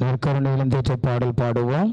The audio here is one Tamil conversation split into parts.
நற்கருணையிலும் தேற்ற பாடல் பாடுவோம்.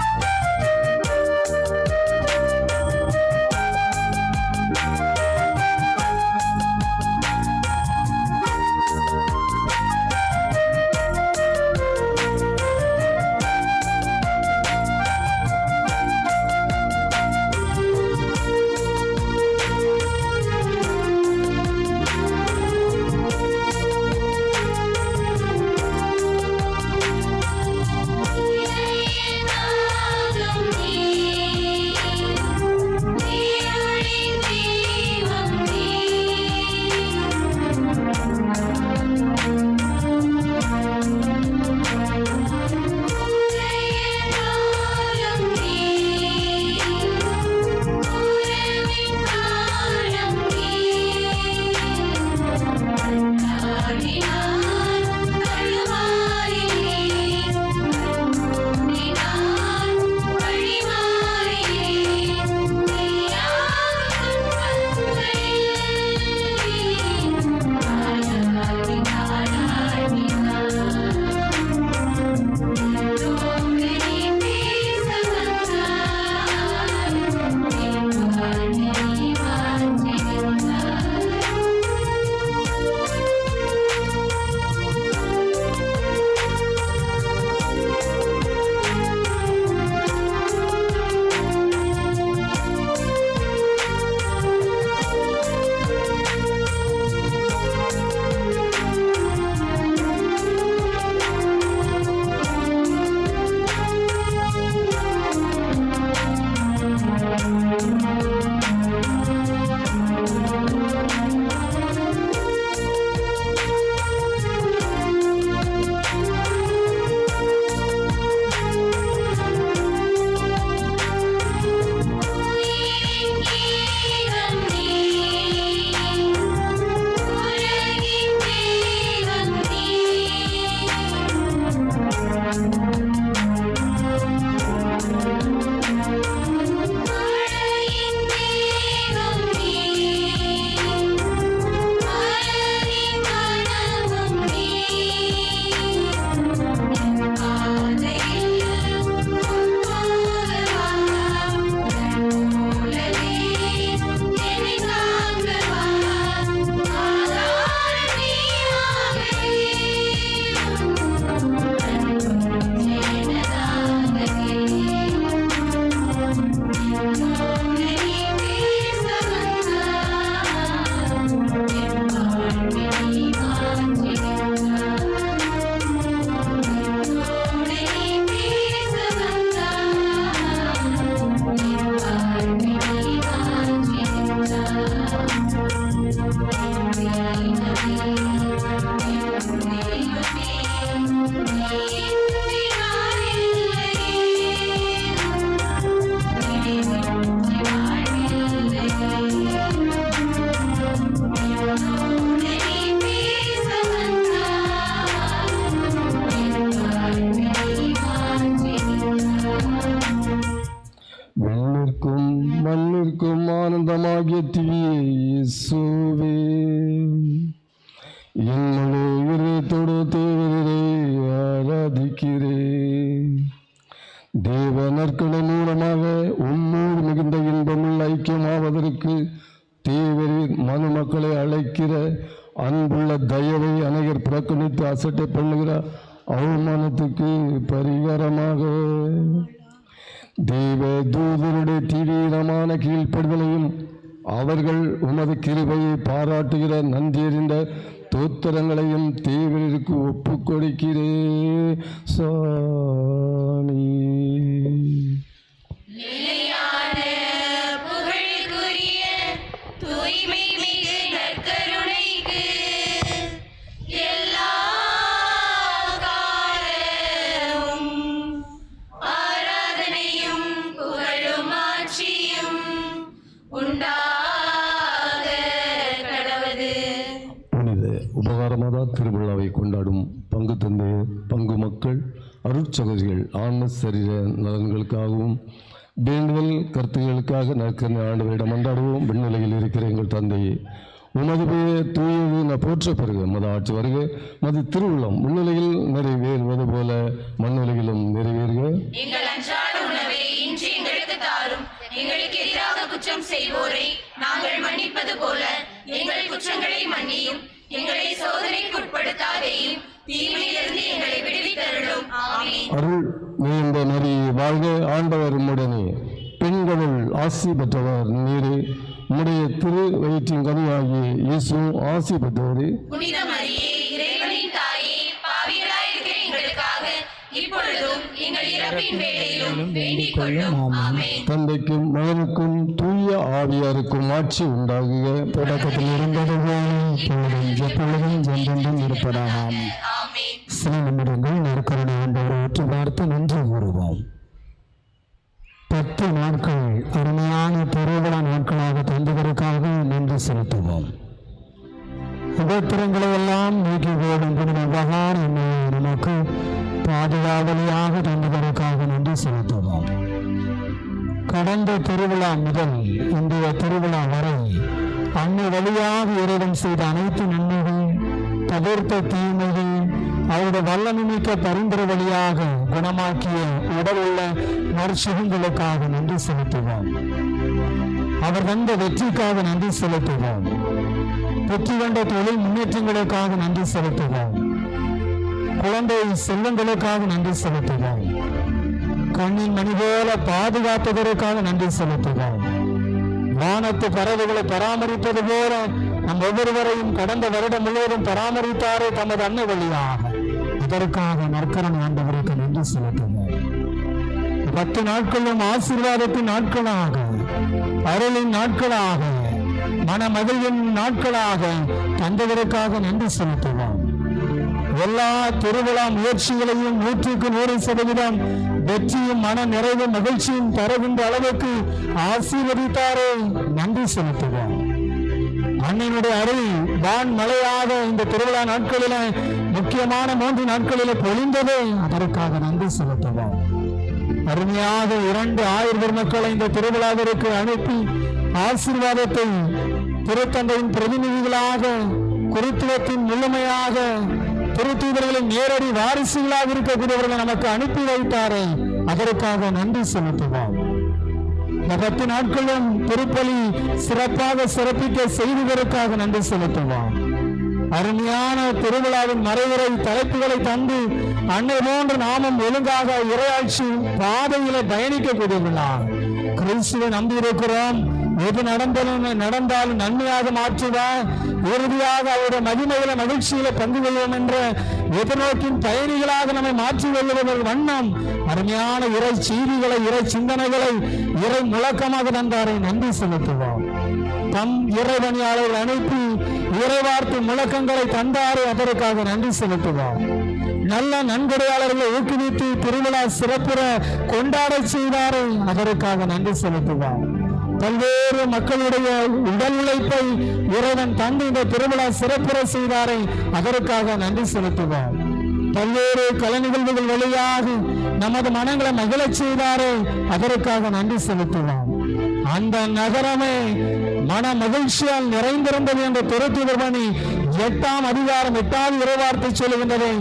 Bye. தேவ நற்கடை மூலமாக உம்மோடு மிகுந்த இன்பமுள்ள ஐக்கியமாவதற்கு தேவரின் மனு மக்களை அழைக்கிற அன்புள்ள தயவை அநேகர் புறக்கணித்து அசட்டை பண்ணுகிற அவமானத்துக்கு பரிகாரமாக. தேவ தூதருடைய தீவிரமான கீழ்ப்படுதலையும் அவர்கள் உமது கிருபையை பாராட்டுகிற நன்றியறிந்த தோத்திரங்களையும் தேவருக்கு ஒப்பு கொடுக்கிறே சாமி உபகாரமாதா திருவிழாவை கொண்டாடும் பங்கு தந்தை பங்கு மக்கள் அருட்சகதிகள் ஆன்ம சரீர நலன்களுக்காகவும் வேண்டுதல் கருத்துகளுக்காக நற்கரணை ஆண்டவரிடம் அன்றாடுவோம். விண்ணுலகில் இருக்கிற எங்கள் தந்தையே உமது பெயர் தூயது நான் போற்ற பெறுக மத ஆட்சி வருக. மது திருவிழம் விண்ணிலையில் நிறைவேறுவது போல மண்ணுலகிலும் நிறைவேறுக. எங்களுக்கு எதிராக குற்றம் செய்வோரை நாங்கள் மன்னிப்பது போல எங்கள் குற்றங்களை மன்னியும். எங்களை சோதனைக்கு உட்படுத்தாதேயும் தீமையிலிருந்து எங்களை விடுவித்தருளும். ஆமென். அருள் நீண்ட நெறி வாழ்க ஆண்டவர் உம்முடனே. பெண்களுள் ஆசி பெற்றவர் நீரே. உம்முடைய திரு வயிற்றின் கனியாகிய இயேசு ஆசி பெற்றவரே. புனித மரியே இறைவனின் தாயே பாவிகளாயிருக்கிற எங்களுக்காக இப்பொழுதும் எங்கள் இறப்பின் வேளையிலும் வேண்டிக் கொள்ளும் ஆமென். தந்தைக்கும் மகனுக்கும் தூய ஆவியாருக்கும் ஆட்சி உண்டாகுக. தொடக்கத்தில் இருந்தது எப்பொழுதும் எப்பொழுதும் என்றென்றும் இருப்பதாக சில நிமிடங்கள் நற்கருணை ஆண்டவரை உற்று பார்த்து நின்று கூறுவோம். பத்து நாட்கள் அருமையான திருவிழா நாட்களாக தந்ததற்காக நன்றி செலுத்துவோம். உபத்திரங்களை எல்லாம் நீக்கி போடும் குடும்பகார் உபகார நமக்கு பாதுகாவலியாக தந்ததற்காக நன்றி செலுத்துவோம். கடந்த திருவிழா முதல் இன்றைய திருவிழா வரை அன்னை வழியாக இறைவன் செய்த அனைத்து நன்மைகள் தவிர்த்த தீமைகள் அவருடைய வல்லமிக்க பரிந்துரை வழியாக குணமாக்கிய உடல் உள்ள நற்சுகங்களுக்காக நன்றி செலுத்துவோம். அவர் வந்த வெற்றிக்காக நன்றி செலுத்துவோம். வெற்றி கண்ட தொழில் முன்னேற்றங்களுக்காக நன்றி செலுத்துவோம். குழந்தை செல்வங்களுக்காக நன்றி செலுத்துவோம். கண்ணின் மணி போல பாதுகாப்பதற்காக நன்றி செலுத்துவோம். வானத்து பறவைகளை பராமரிப்பது போல நம் ஒவ்வொருவரையும் கடந்த வருடம் முழுவதும் பராமரித்தாரே தமது அன்னை வழியாக. இதற்காக நற்கரன் ஆண்டவருக்கு நன்றி செலுத்துவோம். பத்து நாட்களும் ஆசீர்வாதத்தின் நாட்களாக அருளின் நாட்களாக மன மகிழ்வின் நாட்களாக தந்தவருக்காக நன்றி செலுத்துவோம். எல்லா திருவிழா முயற்சிகளையும் நூற்றுக்கு நூறு சதவீதம் வெற்றியும் மன நிறைவு மகிழ்ச்சியும் தருகின்ற அளவுக்கு ஆசீர்வதித்தாரே. நன்றி செலுத்துவோம். அன்னையினுடைய அருள் வான் மழையாக இந்த திருவிழா நாட்களில முக்கியமான மூன்று நாட்களில பொழிந்ததே. அதற்காக நன்றி செலுத்துவோம். அருமையாக இரண்டு ஆயிரம் பெருமக்களை இந்த திருவிழாவிற்கு அனுப்பி ஆசீர்வாதத்தை திருத்தந்தையின் பிரதிநிதிகளாக குருத்துவத்தின் முழுமையாக திருத்தூதர்களின் நேரடி வாரிசுகளாக இருக்கக்கூடியவர்களை நமக்கு அனுப்பி வைத்தாரே. அதற்காக நன்றி செலுத்துவோம். இந்த பத்து நாட்களும் திருப்பலி சிறப்பாக சிறப்பிக்க செய்ததற்காக நன்றி செலுத்துவோம். அருமையான திருவிழாவின் மறைவுரை தலைப்புகளை தந்து அன்னை போன்று நாமும் ஒழுங்காக இரையாட்சி பாதையில பயணிக்கக்கூடியவர்களா கிறிஸ்துவை நம்பி இருக்கிறோம். எது நடந்தாலும் நடந்தாலும் நன்மையாக மாற்றுவார் இறுதியாக அவருடைய மகிமையில மகிழ்ச்சியில பங்கு கொள்வோம் என்ற எதிர்நோக்கின் பயணிகளாக நம்மை மாற்றி கொள்வதற்கு வண்ணம். அருமையான இறை செய்திகளை இறை சிந்தனைகளை இறை முழக்கமாக தந்தாரை நன்றி செலுத்துவோம். தம் இறைவணியாளர்கள் அனுப்பி இறைவார்த்தை முழக்கங்களை தந்தாரே அதற்காக நன்றி செலுத்துவோம். நல்ல நன்கொடையாளர்களை ஊக்குவித்து திருவிழா சிறப்புற கொண்டாட செய்தாரே அதற்காக நன்றி செலுத்துவோம். பல்வேறு மக்களுடைய உடல் உழைப்பை இறைவன் தந்து இந்த திருவிழா சிறப்புற செய்தாரை அதற்காக நன்றி செலுத்துவோம். பல்வேறு கலை நிகழ்வுகள் வழியாக நமது மனங்களை மகிழச் செய்தாரே அதற்காக நன்றி செலுத்துவோம். அந்த நகரமே மன மகிழ்ச்சியால் நிறைந்திருந்தது என்ற துரத்துதர்மணி எட்டாம் அதிகாரம் எட்டாவது இறைவார்த்தை சொல்லுகின்றதை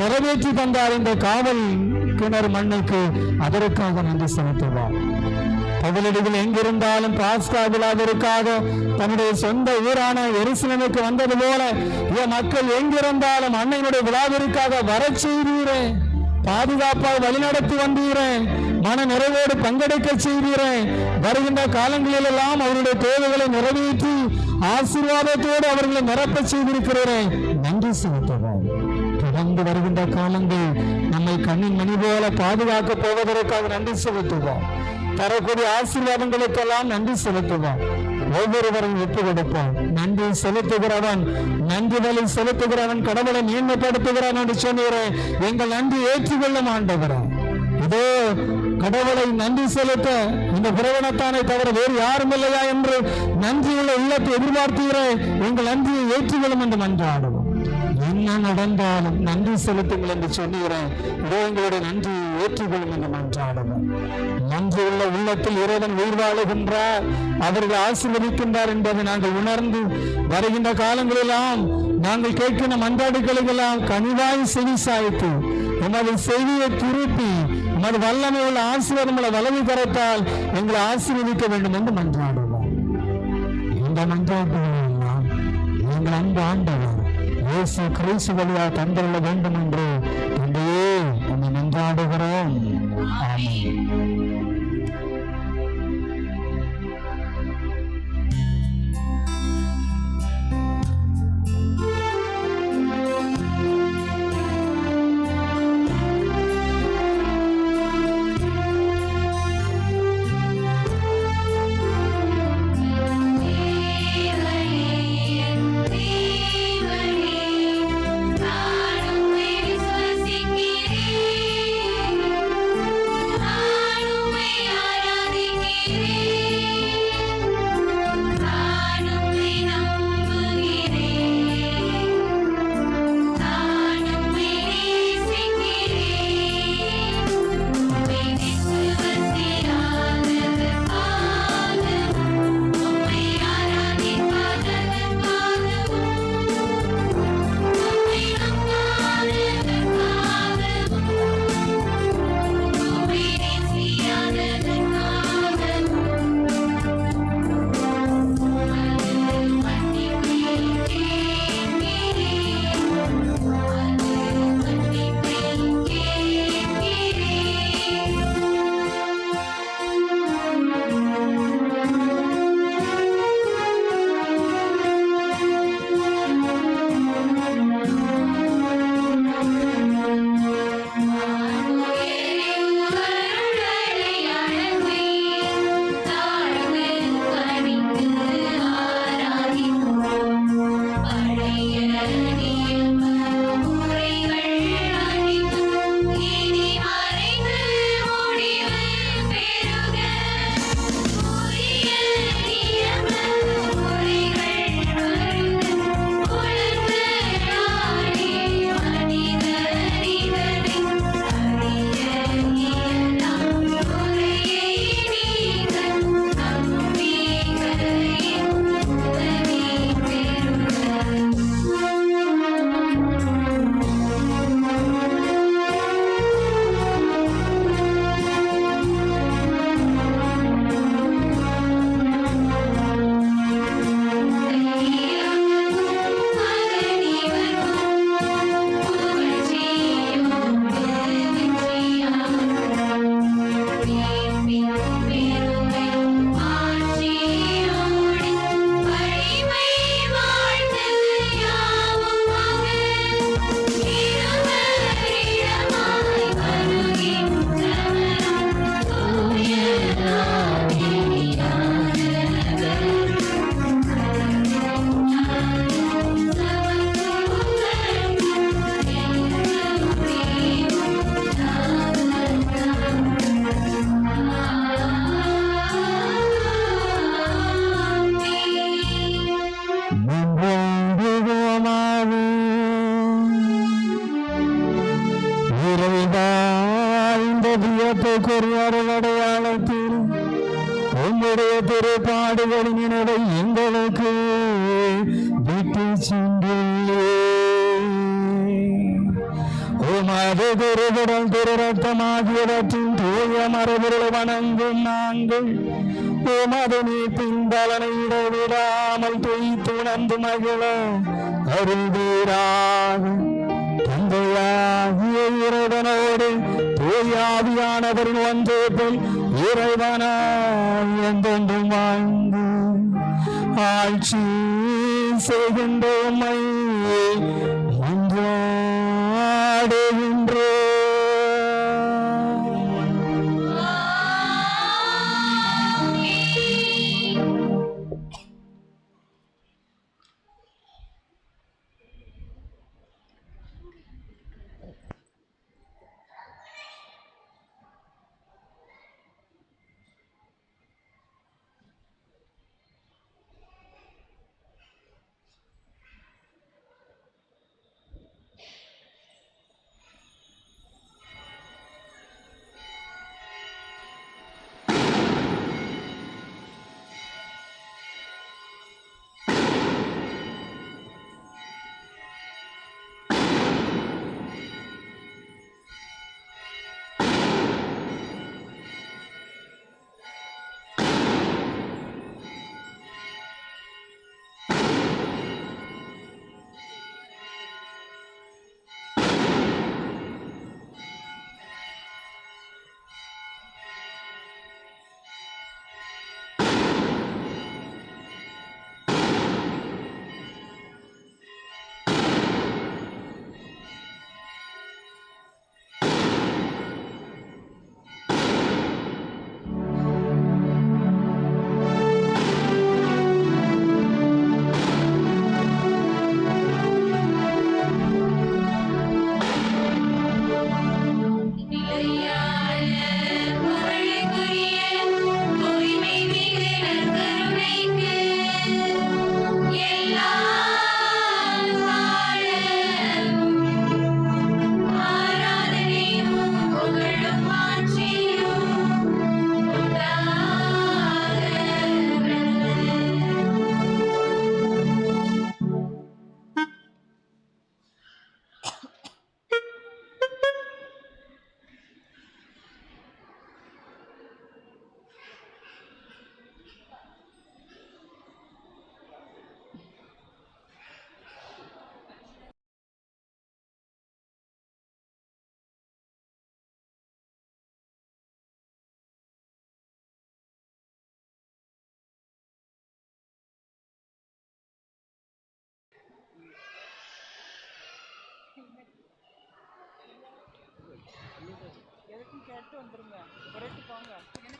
நிறைவேற்றி தந்தார் இந்த காவல் கிணறு மண்ணுக்கு அதற்காக நன்றி செலுத்துவார் பகலடிகள் எங்கிருந்தாலும் பாஸ்கா விழாவிற்காக தன்னுடைய சொந்த ஊரான எருசலேமுக்கு வந்தது போல என் மக்கள் எங்கிருந்தாலும் அன்னையினுடைய விழாவிற்காக வர செய்தீரே பாதுகாப்பாக வழிநடத்தி வந்தீரேன் மன நிறைவோடு பங்கெடுக்க செய்தீரே வருகின்ற காலங்களில் எல்லாம் அவருடைய தேவைகளை நிறைவேற்றி ஆசீர்வாதத்தோடு அவர்களை நிரப்ப செய்திருக்கிறேன் நன்றி செலுத்துவோம். தொடர்ந்து வருகின்ற காலங்கள் நம்மை கண்ணின் மணி போல பாதுகாக்க போவதற்காக நன்றி செலுத்துவோம். தரக்கூடிய ஆசீர்வாதங்களுக்கெல்லாம் நன்றி செலுத்துவோம். ஒவ்வொருவரும் ஒப்பு கொடுப்போம். நன்றி செலுத்துகிறவன் நன்றி வழி செலுத்துகிறவன் கடவுளை மேன்மைப்படுத்துகிறான் என்று சொன்னீரேன் எங்கள் நன்றி ஏற்றுக்கொள்ளும் ஆண்டவரே. இதோ கடவுளை நன்றி செலுத்த இந்த பிரவணத்தானை தவிர வேறு யாரும் இல்லையா என்று நன்றியுள்ள உள்ளத்தை எதிர்பார்த்துகிறேன் எங்கள் நன்றியை ஏற்றுக்கொள்ளும் என்று மன்றாடுவோம். என்ன நடந்தாலும் நன்றி செலுத்துங்கள் என்று சொன்னீரேன் இதோ எங்களுடைய நன்றியை ஏற்றுக்கொள்ளும் என்று மன்றாடுவோம். நன்றி உள்ள உள்ளத்தில் இறைவன் உயிர் வாழுகின்றார் அவர்கள் ஆசீர்வதிக்கின்றார் என்பதை நாங்கள் உணர்ந்து வருகின்ற காலங்களெல்லாம் நாங்கள் கேட்கின்ற மன்றாடுகளுக்கெல்லாம் கனிவாய் செவி சாய்த்து உமது செய்தியை திருப்பி உமது வல்லமை உள்ள ஆசீர்வாதங்களை உள்ள வலது கரத்தால் எங்களை ஆசீர்வதிக்க வேண்டும் என்று மன்றாடுவோம். இந்த மன்றாட்டுகளெல்லாம் எங்கள் அன்பு ஆண்டவர் இயேசு கிறிஸ்து வழியாக தந்துள்ள வேண்டும் என்று உம்மை மன்றாடுகிறோம் ஆமென். தூயாவியானவரின் ஒன்றே போல் இறைவனாய் என்றென்றும் வாழ்ந்து ஆட்சி செய்கின்ற உம்மை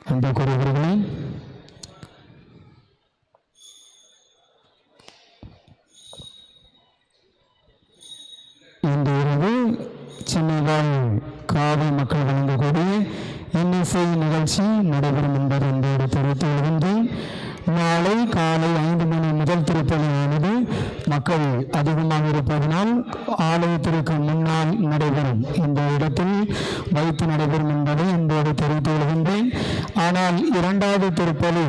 அன்பு கூறுகிறவர்களே இந்த இரவு சென்னைவாழ் காவி மக்கள் வழங்கக்கூடிய என்எஸ்ஐ நிகழ்ச்சி நடைபெறும் என்பது என்போடு தெரிவித்து வருகின்றேன். நாளை காலை ஐந்து மணி முதல் திருப்பலியானது மக்கள் அதிகமாக இருப்பதனால் ஆலயத்திற்கு முன்னால் நடைபெறும் இந்த இடத்தில் வைத்து நடைபெறும் என்பதை என்போடு தெரிவித்து கொள்கின்றேன். ஆனால் இரண்டாவது திருப்பலி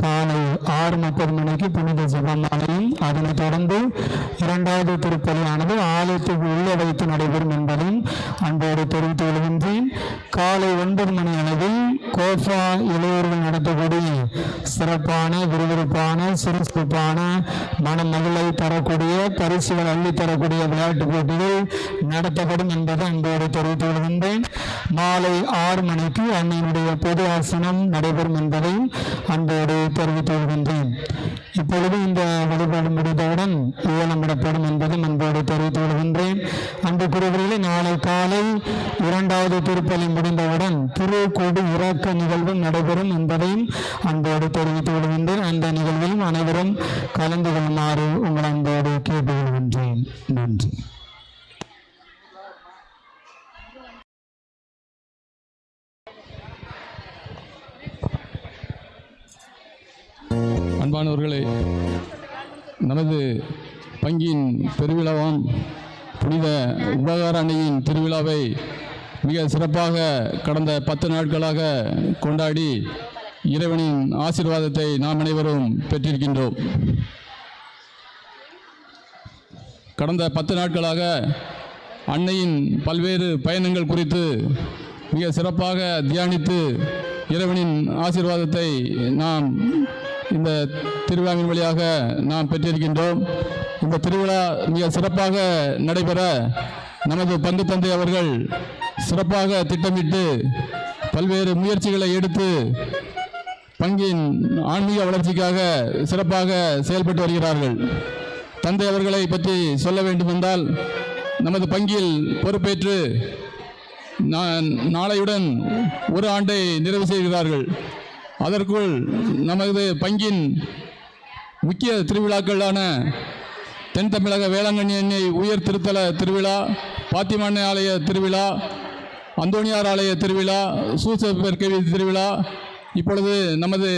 காலை ஆறு முப்பது மணிக்கு புனித ஜபமாலையும் அதனைத் தொடர்ந்து இரண்டாவது திருப்பலியானது ஆலயத்துக்கு உள்ளே வைத்து நடைபெறும் என்பதையும் அன்போடு தெரிவித்து கொள்கின்றேன். காலை ஒன்பது மணி அளவில் கோஃபா இளையோர்கள் நடத்தக்கூடிய சிறப்பான விறுவிறுப்பான சுறுசுறுப்பான மனமகிழை தரக்கூடிய பரிசுகள் அள்ளி தரக்கூடிய விளையாட்டுப் போட்டிகள் நடத்தப்படும் என்பதை அன்போடு தெரிவித்து வருகின்றேன் மாலை ஆறு மணிக்கு அன்னையினுடைய பொது ஆசனம் நடைபெறும் என்பதையும் அன்போடு தெரிவித்து வருகின்றேன் இப்பொழுது இந்த வழிபாடு முடிந்தவுடன் ஏலமிடப்படும் என்பதும் அன்போடு தெரிவித்து வருகின்றேன் அன்புக்குரியவர்களே நாளை காலை இரண்டாவது திருப்பலி முடிந்தவுடன் திருக்கொடி இறக்க நிகழ்வும் நடைபெறும் என்பதையும் அன்போடு தெரிவித்து வருகின்றேன் அந்த நிகழ்விலும் அனைவரும் கலந்து கொள்ளுமாறு உங்கள் அன்போடு கேட்டுக்கொள்கின்றேன் நன்றி. அன்பானவர்களே நமது பங்கின் பெருவிழாவாம் புனித உபகார அன்னையின் திருவிழாவை மிக சிறப்பாக கடந்த பத்து நாட்களாக கொண்டாடி இறைவனின் ஆசீர்வாதத்தை நாம் அனைவரும் பெற்றிருக்கின்றோம். கடந்த பத்து நாட்களாக அன்னையின் பல்வேறு பயணங்கள் குறித்து மிக சிறப்பாக தியானித்து இறைவனின் ஆசீர்வாதத்தை நாம் இந்த திருவிழாவின் வழியாக நாம் பெற்றிருக்கின்றோம். இந்த திருவிழா மிக சிறப்பாக நடைபெற நமது பங்கு தந்தை அவர்கள் சிறப்பாக திட்டமிட்டு பல்வேறு முயற்சிகளை எடுத்து பங்கின் ஆன்மீக வளர்ச்சிக்காக சிறப்பாக செயல்பட்டு வருகிறார்கள். தந்தை அவர்களை பற்றி சொல்ல வேண்டுமென்றால் நமது பங்கில் பொறுப்பேற்று நான் நாளையுடன் ஒரு ஆண்டை நிறைவு செய்கிறார்கள். அதற்குள் நமது பங்கின் முக்கிய திருவிழாக்களான தென் தமிழக வேளாங்கண்ணி எண்ணெய் உயர் திருத்தல திருவிழா பாத்திமண்ணை ஆலய திருவிழா அந்தோணியார் ஆலய திருவிழா சூசப்பர் கவி திருவிழா இப்பொழுது நமது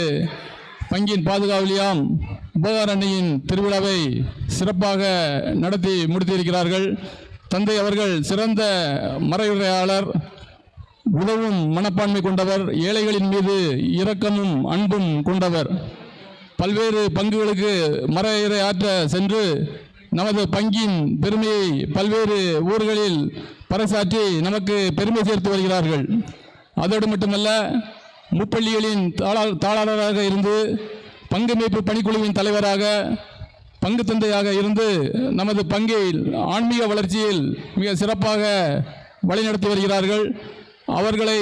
பங்கின் பாதுகாவலியாம் உபகார திருவிழாவை சிறப்பாக நடத்தி முடித்திருக்கிறார்கள். தந்தை அவர்கள் சிறந்த மறையுரையாளர் உதவும் மனப்பான்மை கொண்டவர் ஏழைகளின் மீது இரக்கமும் அன்பும் கொண்டவர். பல்வேறு பங்குகளுக்கு மறையுரை ஆற்ற சென்று நமது பங்கின் பெருமையை பல்வேறு ஊர்களில் பறைசாற்றி நமக்கு பெருமை சேர்த்து வருகிறார்கள். அதோடு மட்டுமல்ல முப்பள்ளிகளின் தாளா தாளாளராக இருந்து பங்கு மீட்பு பணிக்குழுவின் தலைவராக பங்கு தந்தையாக இருந்து நமது பங்கை ஆன்மீக வளர்ச்சியில் மிக சிறப்பாக வழிநடத்தி வருகிறார்கள். அவர்களை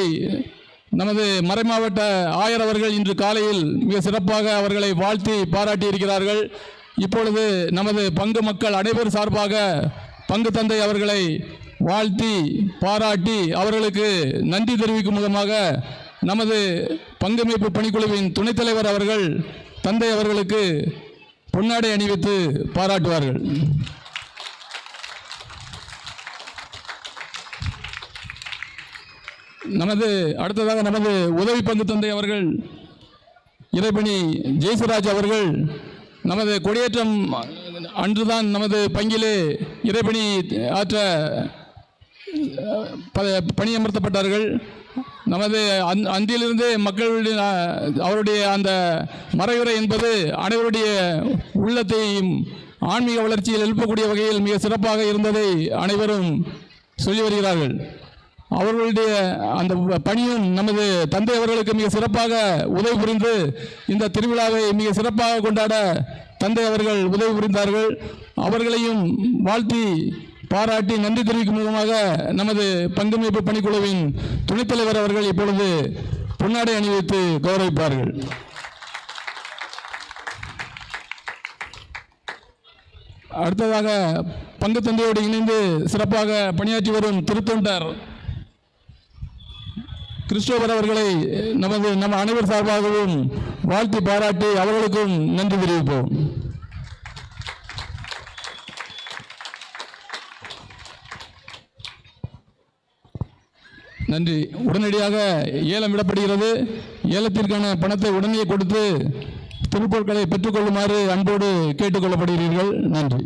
நமது மறைமாவட்ட ஆயர் அவர்கள் இன்று காலையில் மிக சிறப்பாக அவர்களை வாழ்த்தி பாராட்டி இருக்கிறார்கள் இப்பொழுது நமது பங்கு மக்கள் அனைவர் சார்பாக பங்கு தந்தை அவர்களை வாழ்த்தி பாராட்டி அவர்களுக்கு நன்றி தெரிவிக்கும் விதமாக நமது பங்கு பணிக்குழுவின் துணைத் தலைவர் அவர்கள் தந்தை அவர்களுக்கு பொன்னாடை அணிவித்து பாராட்டுவார்கள். நமது அடுத்ததாக நமது உதவி பங்கு தந்தை அவர்கள் இறைபணி ஜெயசுராஜ் அவர்கள் நமது கொடியேற்றம் அன்றுதான் நமது பங்கிலே இறைபணி ஆற்ற ப- பணியமர்த்தப்பட்டார்கள். நமது அந் அந்திலிருந்து மக்களுடைய அவருடைய அந்த மறைவுரை என்பது அனைவருடைய உள்ளத்தையும் ஆன்மீக வளர்ச்சியில் எழுப்பக்கூடிய வகையில் மிக சிறப்பாக இருந்ததை அனைவரும் சொல்லி வருகிறார்கள். அவர்களுடைய அந்த பணியும் நமது தந்தை அவர்களுக்கு மிக சிறப்பாக உதவி புரிந்து இந்த திருவிழாவை மிக சிறப்பாக கொண்டாட தந்தை அவர்கள் உதவி புரிந்தார்கள். அவர்களையும் வாழ்த்தி பாராட்டி நன்றி தெரிவிக்கும் விதமாக நமது பங்கமைப்பு பணிக்குழுவின் துணைத் தலைவர் அவர்கள் இப்பொழுது பொன்னாடை அணிவித்து கௌரவிப்பார்கள். அடுத்ததாக பங்கு தந்தையோடு இணைந்து சிறப்பாக பணியாற்றி வரும் திருத்தொண்டர் கிறிஸ்டோபர் அவர்களை நமது நம்ம அனைவர் சார்பாகவும் வாழ்த்தி பாராட்டி அவர்களுக்கும் நன்றி தெரிவிப்போம். நன்றி. உடனடியாக ஏலம் விடப்படுகிறது. ஏலத்திற்கான பணத்தை உடனே கொடுத்து திருப்பொருட்களை பெற்றுக்கொள்ளுமாறு அன்போடு கேட்டுக்கொள்ளப்படுகிறீர்கள். நன்றி.